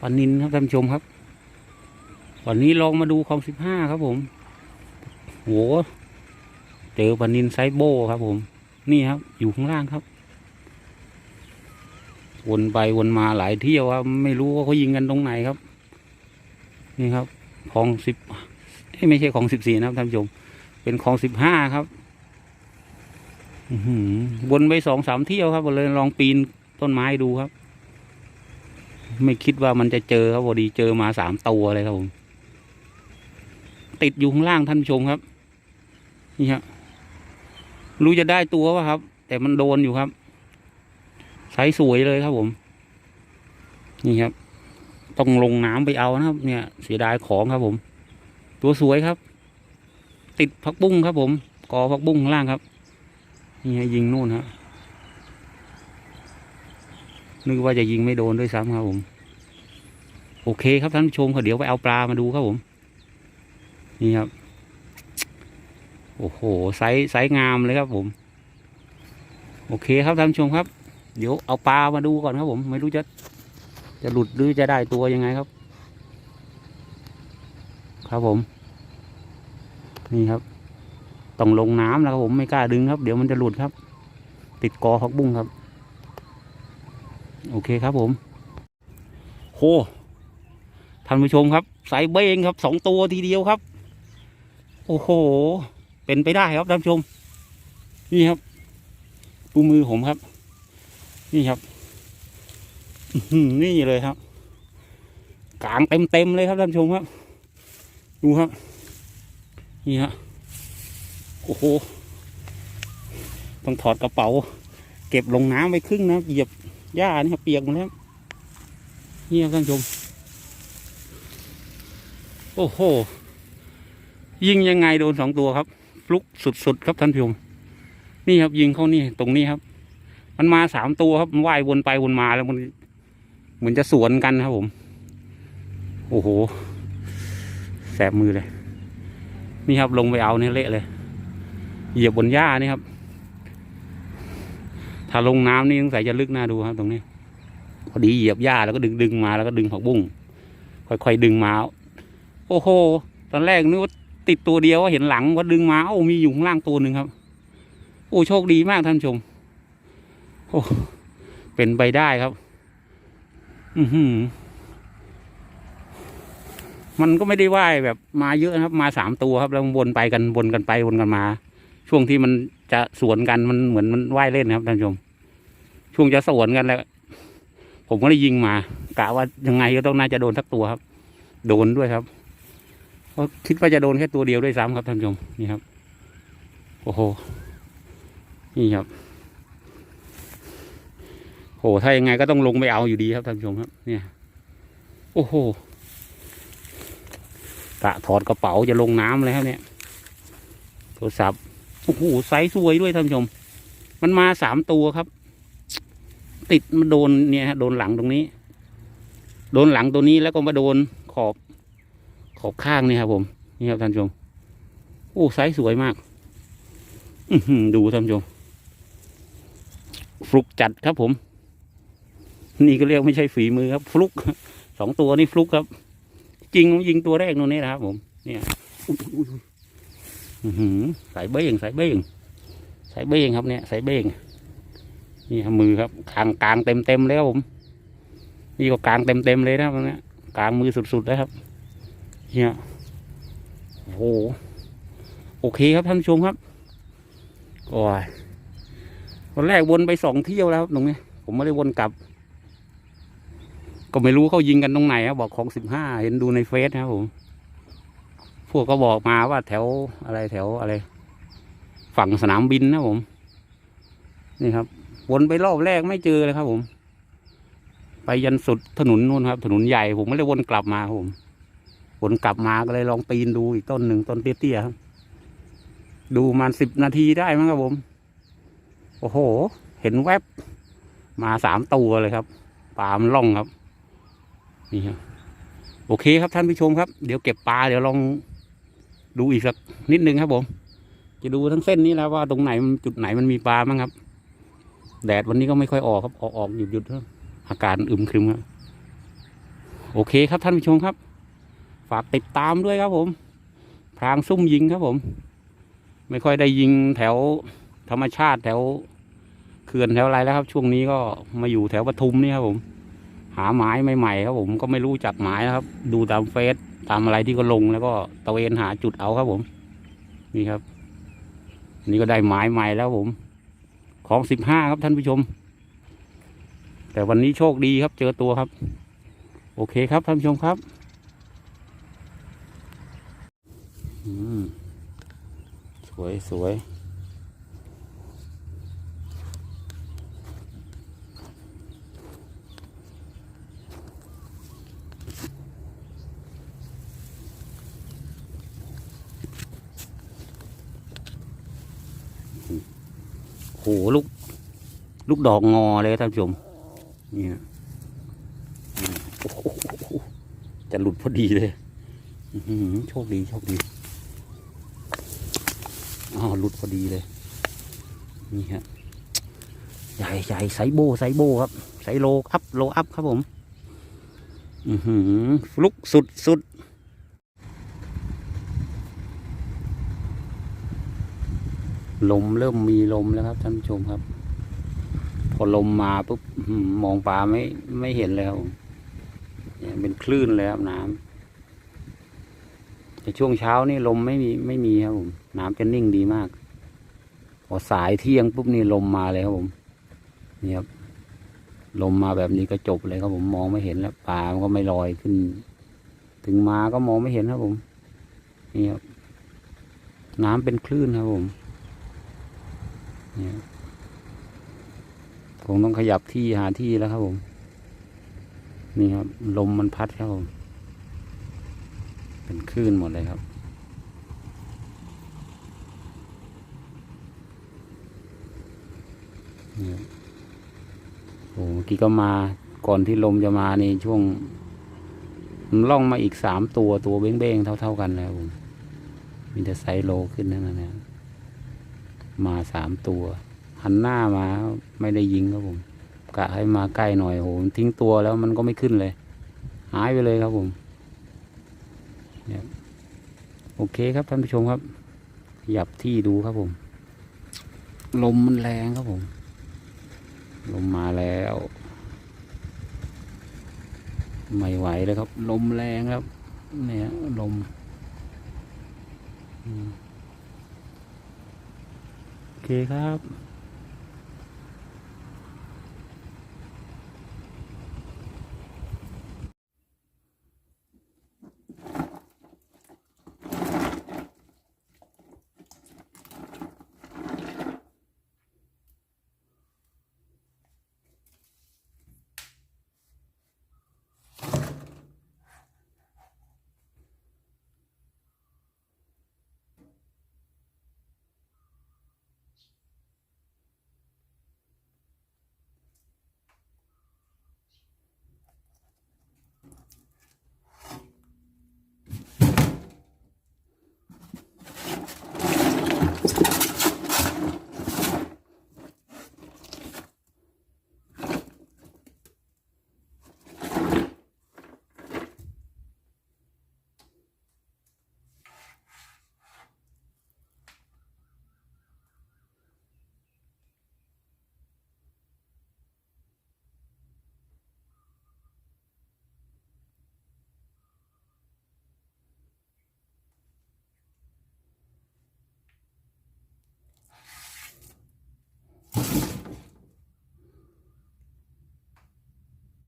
ปลานินครับท่านผู้ชมครับ วันนี้ลองมาดูคลองสิบห้าครับผมโหเจอปลานินไซโบครับผม นี่ครับ อยู่ข้างล่างครับ วนไปวนมาหลายเที่ยวครับ ไม่รู้ว่าเขายิงกันตรงไหนครับ นี่ครับคลองสิบไม่ใช่คลองสิบสี่นะครับท่านผู้ชม เป็นคลองสิบห้าครับวนไปสองสามเที่ยวครับเลยลองปีนต้นไม้ดูครับ ไม่คิดว่ามันจะเจอครับพอดีเจอมาสามตัวเลยครับผมติดอยู่ข้างล่างท่านผู้ชมครับ นี่ครับรู้จะได้ตัววะครับ แต่มันโดนอยู่ครับไซส์สวยเลยครับผม นี่ครับ ต้องลงน้ำไปเอานะครับ เนี่ย เสียดายของครับผม ตัวสวยครับ ติดพักบุ้งครับ ผมกอพักบุ้งข้างล่างครับ นี่ไงยิงนู่นครับนึกว่าจะยิงไม่โดนด้วยซ้ำครับผม โอเคครับท่านผู้ชมครับเดี๋ยวไปเอาปลามาดูครับผม นี่ครับ โอ้โหไซส์ไซส์งามเลยครับผม โอเคครับท่านผู้ชมครับ เดี๋ยวเอาปลามาดูก่อนครับผม ไม่รู้จะ จะหลุดหรือจะได้ตัวยังไงครับ ครับผม นี่ครับ ต้องลงน้ำแล้วครับผมไม่กล้าดึงครับ เดี๋ยวมันจะหลุดครับ ติดกอพักบุ้งครับ โอเคครับผมโห ท่านผู้ชมครับ สายเบ้งครับสองตัวทีเดียวครับ โอ้โห เป็นไปได้ครับท่านผู้ชม นี่ครับดูมือผมครับ นี่ครับอื้อหือนี่เลยครับ กลางเต็มเต็มเลยครับท่านผู้ชมครับ ดูครับ นี่ฮะโอ้โห ต้องถอดกระเป๋า เก็บลงน้ำไปครึ่งนะเหยียบหญ้านี่ครับเปียกหมดแล้วนี่ครับท่านผู้ชม โอ้โห ยิงยังไงโดนสองตัวครับฟลุกสุดๆครับท่านผู้ชมนี่ครับ ยิงเข้านี่ตรงนี้ครับ มันมาสามตัวครับมันว่ายวนไปวนมาแล้วมันเหมือนจะสวนกันครับผม โอ้โห แสบมือเลย นี่ครับลงไปเอาเนี่ยเละเลย เหยียบบนหญ้านี่ครับ ถ้าลงน้ำนี่สงสัยจะลึกหน่าดูครับ ตรงนี้พอดีเหยียบหญ้าแล้วก็ดึงดึงมาแล้วก็ดึงผักบุ้งค่อยๆดึงมา โอ้โห ตอนแรกนึกว่าติดตัวเดียวว่าเห็นหลังว่าดึงมาโอ้มีอยู่ข้างล่างตัวหนึ่งครับ โอ้โชคดีมากท่านชม โอ้เป็นไปได้ครับ อือหือ มันก็ไม่ได้ว่ายแบบมาเยอะนะครับ มาสามตัวครับ แล้ววนไปกันวนกันไปวนกันมา ช่วงที่มันจะสวนกันมันเหมือนมันว่ายเล่นครับท่านชม ช่วงจะสวนกันแล้วผมก็ได้ยิงมากะว่ายังไงก็ต้องน่าจะโดนสักตัวครับ โดนด้วยครับ พราะคิดว่าจะโดนแค่ตัวเดียวด้วยซ้ำครับท่านผู้ชมนี่ครับ โอ้โห นี่ครับโหถ้ายังไงก็ต้องลงไปเอาอยู่ดีครับท่านผู้ชมครับ เนี่ย โอ้โหกะถอดกระเป๋าจะลงน้ำเลยครับเนี่ย โทรศัพท์โอ้โหไซส์สวยด้วยท่านผู้ชม มันมาสามตัวครับ ติดมันโดนเนี่ยฮะโดนหลังตรงนี้ โดนหลังตัวนี้แล้วก็มาโดนขอบ ขอบข้างนี่ครับผม นี่ครับท่านชม โอ้ไซส์สวยมากอืดูท่านชมฟลุกจัดครับผม นี่ก็เรียกไม่ใช่ฝีมือครับ ฟลุกสองตัวนี่ฟลุกครับ จริงยิงตัวแรกตรงนี้นะครับผม เนี่ยอือสายเบ้งสายเบ้งสายเบ้งครับเนี่ยสายเบ้งนี่ครับมือครับกลางกลางเต็มเต็มๆเลยครับผม นี่ก็กลางเต็มเต็มเลยนะครับเนี้ยกลางมือสุดๆแล้วครับ เนี่ยโอ้โหโอเคครับท่านชมครับโอ้ยวันแรกวนไปสองเที่ยวแล้วตรงนี้ผมไม่ได้วนกลับ ก็ไม่รู้เขายิงกันตรงไหนครับบอกของสิบห้าเห็นดูในเฟซนะครับผมพวกก็บอกมาว่าแถวอะไรแถวอะไร ฝั่งสนามบินนะผม นี่ครับ วนไปรอบแรกไม่เจอเลยครับผม ไปยันสุดถนนนู่นครับ ถนนใหญ่ผมไม่ได้วนกลับมาครับผม วนกลับมาก็เลยลองปีนดูอีกต้นหนึ่งต้นเตี้ยๆครับ ดูประมันสิบนาทีได้มั้งครับผม โอ้โห เห็นแวบมาสามตัวเลยครับปลามันล่องครับ นี่ครับโอเคครับท่านผู้ชมครับ เดี๋ยวเก็บปลาเดี๋ยวลองดูอีกสักนิดนึงครับผม จะดูทั้งเส้นนี้แล้วว่าตรงไหนมันจุดไหนมันมีปลาบ้างครับ แดดวันนี้ก็ไม่ค่อยออกครับ ออกออกหยุดหยุดครับอากาศอึมครึมครับ โอเคครับท่านผู้ชมครับ ฝากติดตามด้วยครับผม พรางซุ่มยิงครับผม ไม่ค่อยได้ยิงแถวธรรมชาติแถวเขื่อนแถวอะไรแล้วครับ ช่วงนี้ก็มาอยู่แถวปทุมนี่ครับผม หาหมายใหม่ๆครับผมก็ไม่รู้จักหมายนะครับ ดูตามเฟซตามอะไรที่ก็ลงแล้วก็ตะเวนหาจุดเอาครับผม นี่ครับ นี่ก็ได้หมายใหม่แล้วผม ของสิบห้าครับท่านผู้ชม แต่วันนี้โชคดีครับเจอตัวครับ โอเคครับท่านผู้ชมครับ อืม สวยสวยโหลูก ลูกดอกงอเลยท่านผู้ชมนี่ฮะจะหลุดพอดีเลยโชคดี โชคดี อ๋อหลุดพอดีเลย นี่ฮะใหญ่ใหญ่ไซโบไซโบครับไซโลอัพโลอัพครับผม อือหือลุกสุดสุดลมเริ่มมีลมแล้วครับท่านผู้ชมครับ พอลมมาปุ๊บมองปลาไม่ไม่เห็นแล้วเนี่ยเป็นคลื่นเลยครับน้ำ แต่ช่วงเช้านี่ลมไม่มีไม่มีครับผมน้ำจะนิ่งดีมากพอสายเที่ยงปุ๊บนี่ลมมาเลยครับผมนี่ครับลมมาแบบนี้ก็จบเลยครับผมมองไม่เห็นแล้วปลามันก็ไม่ลอยขึ้น ถึงมาก็มองไม่เห็นครับผมนี่ครับน้ำเป็นคลื่นครับผมเนี่ยคงต้องขยับที่หาที่แล้วครับผม นี่ครับ ลมมันพัดครับผม เป็นคลื่นหมดเลยครับ นี่โอ้เมื่อกี้ก็มาก่อนที่ลมจะมาในช่วงมันล่องมาอีกสามตัวตัวเบ้งๆเท่า ๆ กันแล้วผมมีแต่ไซส์โลขึ้นนั่นนะเนี่ยมาสามตัวหันหน้ามาไม่ได้ยิงครับผม กะให้มาใกล้หน่อยโหทิ้งตัวแล้วมันก็ไม่ขึ้นเลย หายไปเลยครับผม โอเคครับท่านผู้ชมครับ ขยับที่ดูครับผม ลมมันแรงครับผม ลมมาแล้ว ไม่ไหวแล้วครับ ลมแรงครับ เนี่ยลมโอเคครับ